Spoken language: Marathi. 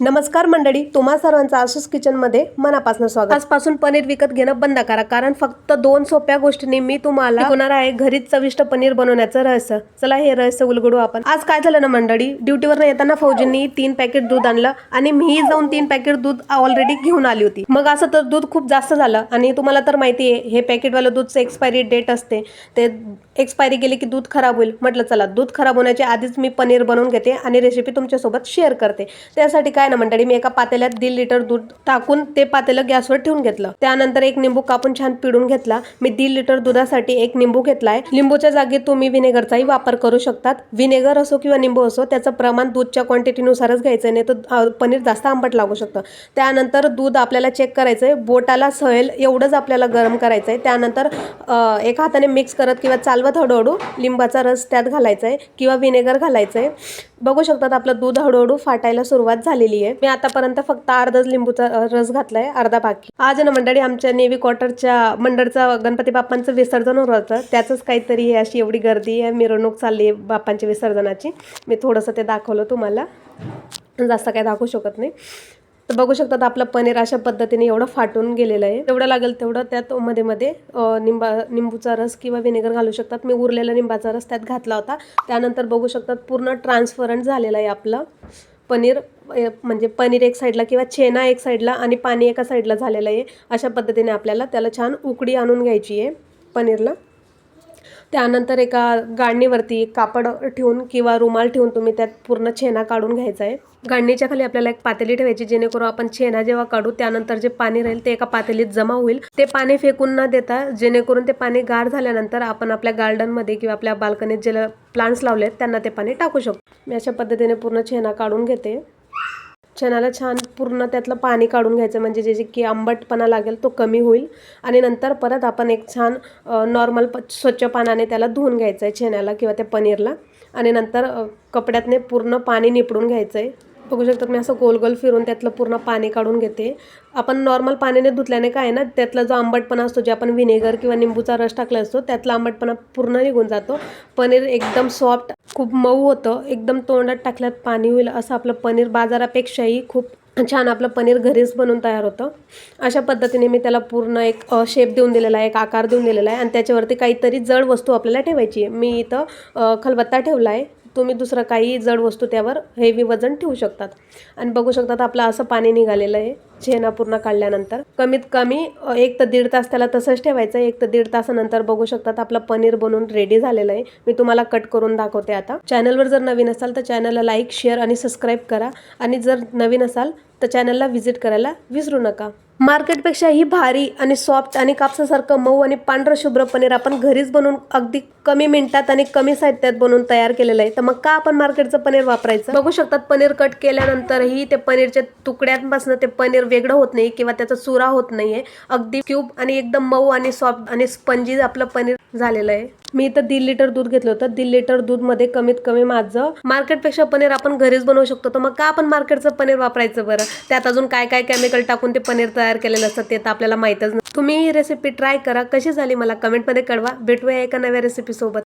नमस्कार मंडळी तुम्हा सर्वांचं आसूस किचनमध्ये मनापासून स्वागत. आजपासून पनीर विकत घेणं बंद करा कारण फक्त दोन सोप्या गोष्टींनी मी तुम्हाला शिकवणार आहे घरीच चविष्ट पनीर बनवण्याचं रहस्य. चला हे रहस्य उलगडू आपण. आज काय झालं ना मंडळी ड्युटीवर येताना फौजींनी तीन पॅकेट दूध आणलं आणि मी जाऊन तीन पॅकेट दूध ऑलरेडी घेऊन आली होती. मग असं तर दूध खूप जास्त झालं आणि तुम्हाला तर माहिती आहे हे पॅकेटवालं दूधचं एक्सपायरी डेट असते. ते एक्सपायरी गेली की दूध खराब होईल. म्हटलं चला दूध खराब होण्याच्या आधीच मी पनीर बनवून घेते आणि रेसिपी तुमच्यासोबत शेअर करते. त्यासाठी काय ना मंडळी मी एका पातेल्यात दीड लिटर दूध टाकून ते पातेलं गॅसवर ठेवून घेतलं. त्यानंतर एक निंबू कापून छान पिळून घेतला. मी दीड लिटर दुधासाठी एक निंबू घेतलाय. लिंबूच्या जागी तुम्ही विनेगरचाही वापर करू शकतात. व्हिनेगर असो किंवा निंबू असो त्याचं प्रमाण दूधच्या क्वांटिटीनुसारच घ्यायचं नाही तर पनीर जास्त आंबट लागू शकतं. त्यानंतर दूध आपल्याला चेक करायचं आहे बोटाला सहेल एवढंच आपल्याला गरम करायचं आहे त्यानंतर एका हाताने मिक्स करत किंवा चालवत हळूहळू लिंबाचा रस त्यात घालायचा आहे किंवा विनेगर घालायचं आहे. बघू शकतात आपलं दूध हळूहळू फाटायला सुरुवात झालेली आहे. मी आतापर्यंत फक्त अर्धाच लिंबूचा रस रस घातलाय अर्धा बाकी. आज ना मंडळी आमच्या नेव्ही क्वार्टरच्या मंडळचा गणपती बाप्पांचं विसर्जन होतं. त्याचंच काहीतरी अशी एवढी गर्दी आहे मिरवणूक चालली आहे बाप्पांच्या विसर्जनाची. मी थोडंसं ते दाखवलं तुम्हाला. जास्त काही दाखवू शकत नाही. तर बघू शकतात आपलं पनीर अशा पद्धतीने एवढं फाटून गेलेलं आहे. तेवढं लागेल तेवढं त्यात मध्ये मध्ये निंबा निंबूचा रस किंवा व्हिनेगर घालू शकतात. मी उरलेला निंबाचा रस त्यात घातला होता. त्यानंतर बघू शकतात पूर्ण ट्रान्सफरंट झालेलं आहे आपलं पनीर. म्हणजे पनीर एक साईडला किंवा छेना एक साईडला आणि पाणी एका साईडला झालेलं आहे. अशा पद्धतीने आपल्याला त्याला छान उकडी आणून घ्यायची आहे पनीरला. त्यानंतर एका गाडणीवरती कापड ठेवून किंवा रुमाल ठेवून तुम्ही त्यात पूर्ण छेना काढून घ्यायचा आहे. गाडणीच्या खाली आपल्याला एक पातेली ठेवायची जेणेकरून आपण छेना जेव्हा काढू त्यानंतर जे पाणी राहील ते एका पातेलीत जमा होईल. ते पाणी फेकून न देता जेणेकरून ते पाणी गार झाल्यानंतर आपण आपल्या गार्डनमध्ये किंवा आपल्या बाल्कनीत जे प्लांट्स लावले आहेत त्यांना ते पाणी टाकू शकतो. मी अशा पद्धतीने पूर्ण छेना काढून घेते. चण्याला छान पूर्ण त्यातलं पाणी काढून घ्यायचं म्हणजे जे जे की आंबटपणा लागेल तो कमी होईल. आणि नंतर परत आपण एक छान नॉर्मल प स्वच्छ पाण्याने त्याला धुवून घ्यायचं आहे चण्याला किंवा त्या पनीरला. आणि नंतर कपड्यातने पूर्ण पाणी निपडून घ्यायचं आहे बघू शकतात मी असं गोल गोल फिरून त्यातलं पूर्ण पाणी काढून घेते. आपण नॉर्मल पाण्याने धुतल्याने काय ना त्यातला जो आंबटपणा असतो जे आपण व्हिनेगर किंवा निंबूचा रस टाकला असतो त्यातला आंबटपणा पूर्ण निघून जातो. पनीर एकदम सॉफ्ट खूप मऊ होतं. एकदम तोंडात टाकल्यात पाणी होईल असं आपलं पनीर बाजारापेक्षाही खूप छान आपलं पनीर घरीच बनवून तयार होतं. अशा पद्धतीने मी त्याला पूर्ण एक शेप देऊन दिलेला आहे एक आकार देऊन दिलेला आहे. आणि त्याच्यावरती काहीतरी जड वस्तू आपल्याला ठेवायची आहे. मी इथं खलबत्ता ठेवला आहे. तुम्ही दुसरं काही जड वस्तू त्यावर हेवी वजन ठेवू शकतात. आणि बघू शकतात आपलं असं पाणी निघालेलं आहे छेना पूर्ण काढल्यानंतर. कमीत कमी एक तर दीड तास त्याला तसंच ठेवायचं आहे एक तर दीड तासानंतर बघू शकतात आपलं पनीर बनवून रेडी झालेलं आहे. मी तुम्हाला कट करून दाखवते आता. चॅनलवर जर नवीन असाल तर चॅनलला लाईक शेअर आणि सबस्क्राईब करा. आणि जर नवीन असाल तर चॅनलला व्हिजिट करायला विसरू नका. मार्केटपेक्षाही भारी आणि सॉफ्ट आणि कापसासारखं मऊ आणि पांढरं शुभ्र पनीर आपण घरीच बनवून अगदी कमी मिनिटात आणि कमी साहित्यात बनवून तयार केलेलं आहे. तर मग का आपण मार्केटचं पनीर वापरायचं? बघू शकतात पनीर कट केल्यानंतरही ते पनीरच्या तुकड्यांपासून ते पनीर वेगळं होत नाही किंवा त्याचा चुरा होत नाहीये. अगदी क्यूब आणि एकदम मऊ आणि सॉफ्ट आणि स्पंजी आपलं पनीर झालेलं आहे. मी इथं दीड लिटर दूध घेतलं होतं. दीड लिटर दूधमध्ये कमीत कमी माझं मार्केटपेक्षा पनीर आपण घरीच बनवू शकतो. तर मग का आपण मार्केटचं पनीर वापरायचं बरं? त्यात अजून काय काय केमिकल टाकून ते पनीर तयार केलेलं असतं ते तर आपल्याला माहीतच नाही. तुम्ही ही रेसिपी ट्राय करा. कशी झाली मला कमेंटमध्ये कळवा. भेटूया एका नव्या रेसिपी सोबत.